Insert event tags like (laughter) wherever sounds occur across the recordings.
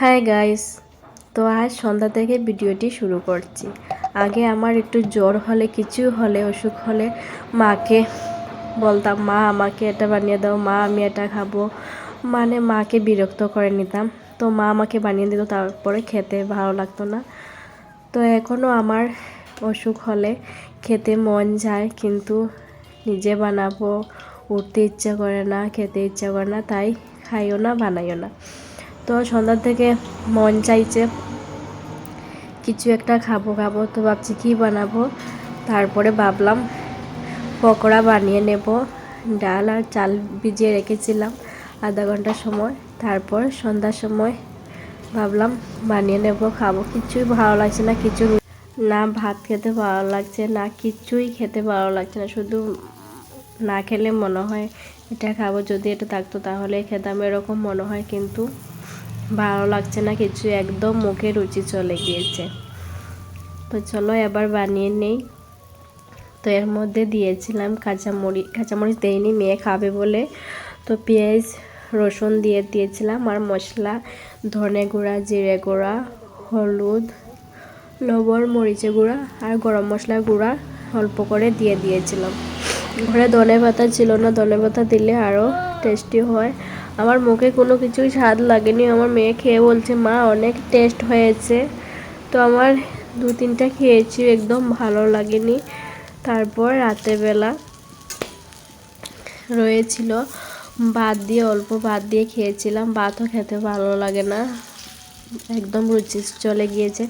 Hi guys তো আজ সন্ধ্যা থেকে ভিডিওটি শুরু করছি। আগে আমার একটু জ্বর হলে, কিছু হলে, অসুখ হলে মাকে বলতাম, মা, আমাকে এটা বানিয়ে দাও, মা, আমি এটা খাব। মানে মাকে বিরক্ত করে নিতাম। তো মা আমাকে বানিয়ে দিত, তারপরে খেতে ভালো লাগতো না। তো এখনও আমার অসুখ হলে খেতে মন যায়, কিন্তু নিজে বানাবো, উঠতে ইচ্ছা করে না, খেতে ইচ্ছা করে না, তাই খাইও না, বানাইও না। তো সন্ধ্যার থেকে মন চাইছে কিছু একটা খাব খাব। তো ভাবছি কী বানাবো? তারপরে ভাবলাম পকোড়া বানিয়ে নেব, ডাল আর চাল ভিজিয়ে রেখেছিলাম আধা ঘণ্টা সময়। তারপর সন্ধ্যার সময় ভাবলাম বানিয়ে নেব, খাব। কিছুই ভালো লাগছে না, কিছু না ভাত খেতে ভালো লাগছে না, কিছুই খেতে ভালো লাগছে না। শুধু না খেলে মনে হয় এটা খাব, যদি এটা থাকতো তাহলে খেতাম, এরকম মনে হয়। কিন্তু ভালো লাগছে না, কিছু একদম মুখে রুচি চলে গিয়েছে। তো চলো এবার বানিয়ে নেই। তো এর মধ্যে দিয়েছিলাম কাঁচামরিচ কাঁচামরিচ দেয়নি মেয়ে খাবে বলে। তো পেঁয়াজ, রসুন দিয়ে দিয়েছিলাম আর মশলা, ধনে গুঁড়া, জিরে গুঁড়া, হলুদ, লবণ মরিচে গুঁড়া আর গরম মশলা গুঁড়া অল্প করে দিয়ে দিয়েছিলাম। ঘরে ধনে পাতা ছিল না, ধনে পাতা দিলে আরও টেস্টি হয়। আমার মুখে কোনো কিছুই স্বাদ লাগেনি। আমার মেয়ে খেয়ে বলছে, মা, অনেক টেস্ট হয়েছে। তো আমার দু তিনটা খেয়েছি, একদম ভালো লাগেনি। তারপর রাতেরবেলা রয়েছিল ভাত দিয়ে, অল্প ভাত দিয়ে খেয়েছিলাম। ভাতও খেতে ভালো লাগে না। একদম রুচি চলে গিয়েছে।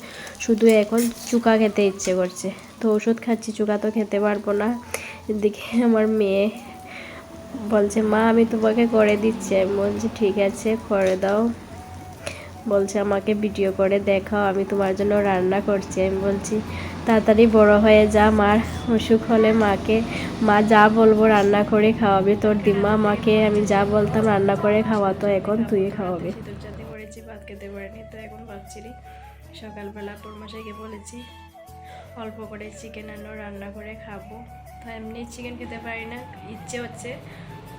শুধু এখন চুকা খেতে ইচ্ছে করছে। তো ওষুধ খাচ্ছি, চুকা তো খেতে পারব না। এদিকে আমার মেয়ে বলছে, মা, আমি তোমাকে করে দিচ্ছি। আমি বলছি, ঠিক আছে, করে দাও। বলছে, আমাকে ভিডিও করে দেখাও, আমি তোমার জন্য রান্না করছি। আমি বলছি, তাড়াতাড়ি বড় হয়ে যা মার অসুখ হলে মাকে, মা যা বলব রান্না করে খাওয়াবে তোর দিমা মাকে আমি যা বলতাম রান্না করে খাওয়াতো এখন তুই খাওয়াবি। যাতে করেছি, ভাত খেতে পারিনি, তো এখন ভাবছিলি, সকালবেলা তোর মাসাইকে বলেছি, অল্প করে চিকেন আনো, রান্না করে খাব। তো এমনি চিকেন খেতে পারি না, ইচ্ছে হচ্ছে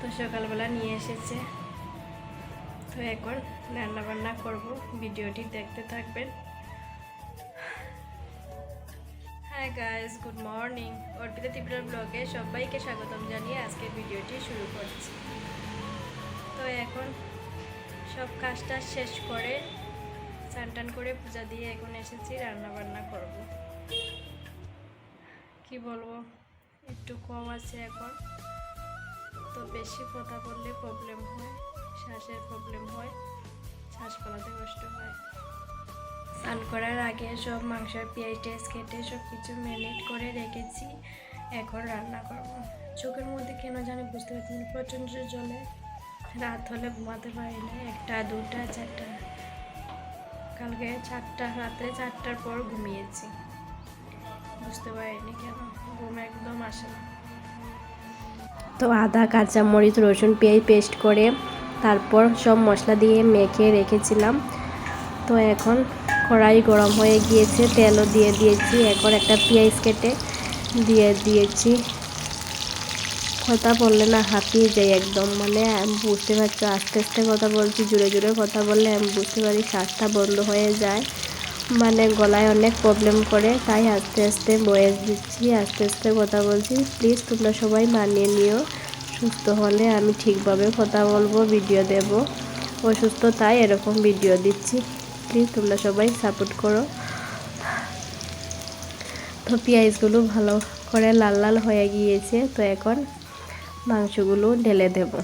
তো সকালবেলা নিয়ে এসেছে। তো এখন রান্না বান্না করব, ভিডিওটি দেখতে থাকবেন। হ্যাঁ গাইস গুড মর্নিং অর্পিতা ত্রিপুরার ব্লগে সবাইকে স্বাগতম জানিয়ে আজকে ভিডিওটি শুরু করছি। তো এখন সব কাজটা শেষ করে টান করে পূজা দিয়ে এখন এসেছি রান্না বান্না করব। কি বলব? একটু কম আছে এখন। তো বেশি কথা বললে প্রবলেম হয়, শ্বাসের প্রবলেম হয় শ্বাস ফলাতে কষ্ট হয়। স্নান করার আগে সব মাংসের পেঁয়াজ টেস কেটে সব কিছু ম্যারিনেট করে রেখেছি, এখন রান্না করব। চোখের মধ্যে কেন জানি বুঝতে পারছি প্রচণ্ড জলে রাত হলে ঘুমাতে পারি না, একটা, দুটা, চারটা। কালকে চারটা রাত্রে চারটার পর ঘুমিয়েছি। বুঝতে পারিনি কেন, ঘুম একদম আসে না। তো আদা কাঁচামরিচ রসুন, পেঁয়াজ পেস্ট করে তারপর সব মশলা দিয়ে মেখে রেখেছিলাম। তো এখন কড়াই গরম হয়ে গিয়েছে, তেলও দিয়ে দিয়েছি। এখন একটা পেঁয়াজ কেটে দিয়ে দিয়েছি। কথা বললে না, হাঁপিয়ে যাই একদম। মানে আমি বুঝতে পারছি, আস্তে আস্তে কথা বলছি, জোরে জোরে কথা বললে আমি বুঝতে পারি শ্বাসটা বন্ধ হয়ে যায়। মানে গলায় অনেক প্রবলেম করে, তাই আস্তে আস্তে বয়স দিচ্ছি, আস্তে আস্তে কথা বলছি। প্লিজ তোমরা সবাই মানিয়ে নিও। সুস্থ হলে আমি ঠিকভাবে কথা বলব ভিডিও দেব। অসুস্থ তাই এরকম ভিডিও দিচ্ছি। প্লিজ তোমরা সবাই সাপোর্ট করো। তো পেঁয়াজগুলো ভালো করে লাল লাল হয়ে গিয়েছে, তো এখন মাংসগুলো ঢেলে দেবো।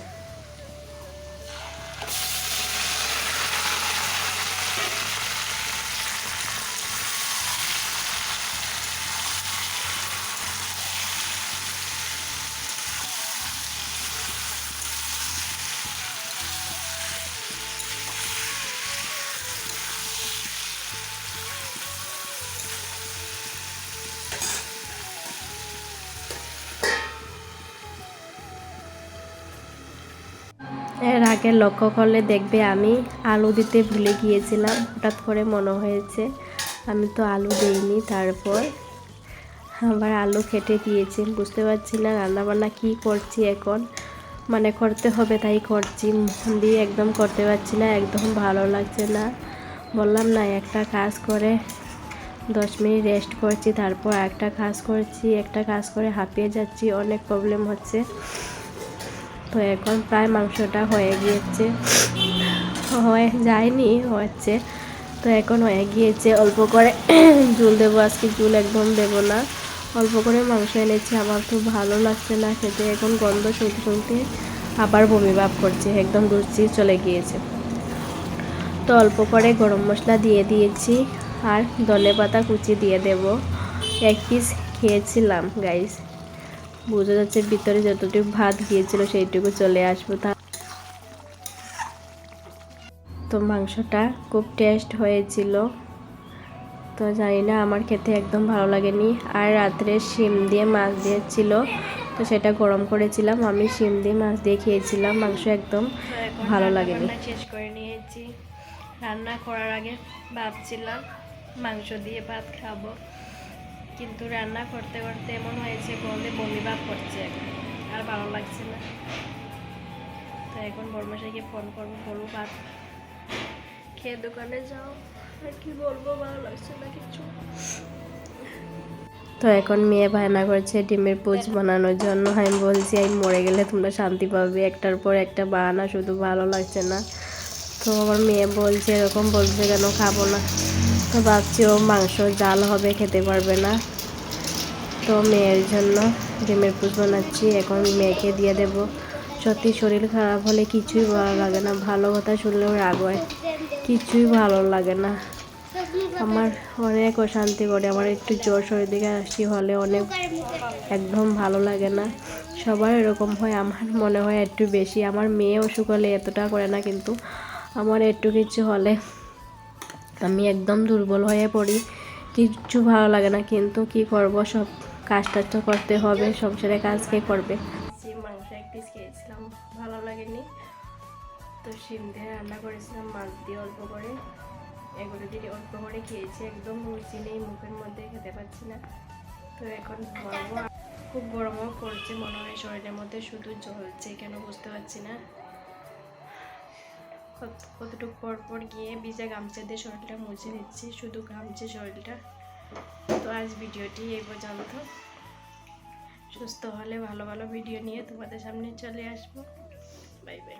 এর আগে লক্ষ্য করলে দেখবে আমি আলু দিতে ভুলে গিয়েছিলাম, হঠাৎ করে মনে হয়েছে আমি তো আলু দিইনি। তারপর আবার আলু খেটে দিয়েছি বুঝতে পারছি না রান্নাবান্না কী করছি এখন। মানে করতে হবে তাই করছি, মন দিয়ে একদম করতে পারছি না, একদম ভালো লাগছে না। বললাম, না, একটা কাজ করে দশ মিনিট রেস্ট করছি, তারপর একটা কাজ করছি, একটা কাজ করে হাঁপিয়ে যাচ্ছি, অনেক প্রবলেম হচ্ছে। তো এখন প্রায় মাংসটা হয়ে গিয়েছে। হয়ে যায়নি হচ্ছে তো এখন হয়ে গিয়েছে। অল্প করে (coughs) জুল দেবো, আজকে জুল একদম দেবো না। অল্প করে মাংস এনেছি, আমার তো ভালো লাগছে না খেতে। এখন গন্ধ শুনতে শুনতে আবার বমি ভাব করছে, একদম রুচি চলে গিয়েছে। তো অল্প করে গরম মশলা দিয়ে দিয়েছি আর ধনে পাতা কুচি দিয়ে দেব। এক পিস খেয়েছিলাম গাইস বোঝা যাচ্ছে ভিতরে যতটুকু ভাত গিয়েছিল সেইটুকু চলে আসব তা তো মাংসটা খুব টেস্ট হয়েছিল। তো জানি না, আমার খেতে একদম ভালো লাগেনি। আর রাত্রে শিম দিয়ে মাছ দিয়েছিল, তো সেটা গরম করেছিলাম। আমি শিম দিয়ে মাছ দিয়ে খেয়েছিলাম, মাংস একদম ভালো লাগেনি। শেষ করে নিয়েছি। রান্না করার আগে ভাবছিলাম, মাংস দিয়ে ভাত খাব। কিন্তু রান্না করতে করতে এমন হয়েছে গন্ধে বমি ভাব করছে। আর ভালো লাগছে না। তো এখন বর্মশাইকে ফোন করব, বলব ভাত খেয়ে দোকানে যাও। আর কি বলব, ভালো লাগছে না কিছু। তো এখন মেয়ে বায়না করছে ডিমের পোচ বানানোর জন্য। আমি বলছি আমি মরে গেলে তোমরা শান্তি পাবে। একটার পর একটা বানানো শুধু ভালো লাগছে না। তো আমার মেয়ে বলছে, এরকম বলছে কেন? খাব না। তো ভাবছি ও মাংস জাল হবে, খেতে পারবে না। তো মেয়ের জন্য ডিমের পুষ বানাচ্ছি, এখন মেয়েকে দিয়ে দেব। সত্যি শরীর খারাপ হলে কিছুই ভালো লাগে না, ভালো কথা শুনলেও রাগ হয়। কিছুই ভালো লাগে না। আমার অনেক অশান্তি করে, আমার একটু জ্বর শরীর দিকে আসি হলে অনেক একদম ভালো লাগে না। সবার এরকম হয়, আমার মনে হয় একটু বেশি। আমার মেয়ে অসুখ হলে এতটা করে না, কিন্তু আমার একটু কিছু হলে আমি একদম দুর্বল হয়ে পড়ি। কিচ্ছু ভালো লাগে না, কিন্তু কি করব? সব কাজ টাজ তো করতে হবে, সংসারে কাজ কে করবে? মাংস এক পিস খেয়েছিলাম, ভালো লাগেনি। তো শিম দিয়ে রান্না করেছিলাম, মাছ দিয়ে অল্প করে। এগুলো দিয়ে অল্প করে খেয়েছি, একদম রুচি নেই, মুখের মধ্যে খেতে পাচ্ছি না। তো এখন খুব গরমও করছে মনে হয় শরীরের মধ্যে শুধু জ্বলছে কেন বুঝতে পারছি না। কতটুকু পর পর গিয়ে ভিজা গামছা দিয়ে শরীরটা মুছে নিচ্ছি, শুধু গামছে শরীরটা। তো আজ ভিডিওটি এই পর্যন্ত। সুস্থ হলে ভালো ভালো ভিডিও নিয়ে তোমাদের সামনে চলে আসব। Bye bye.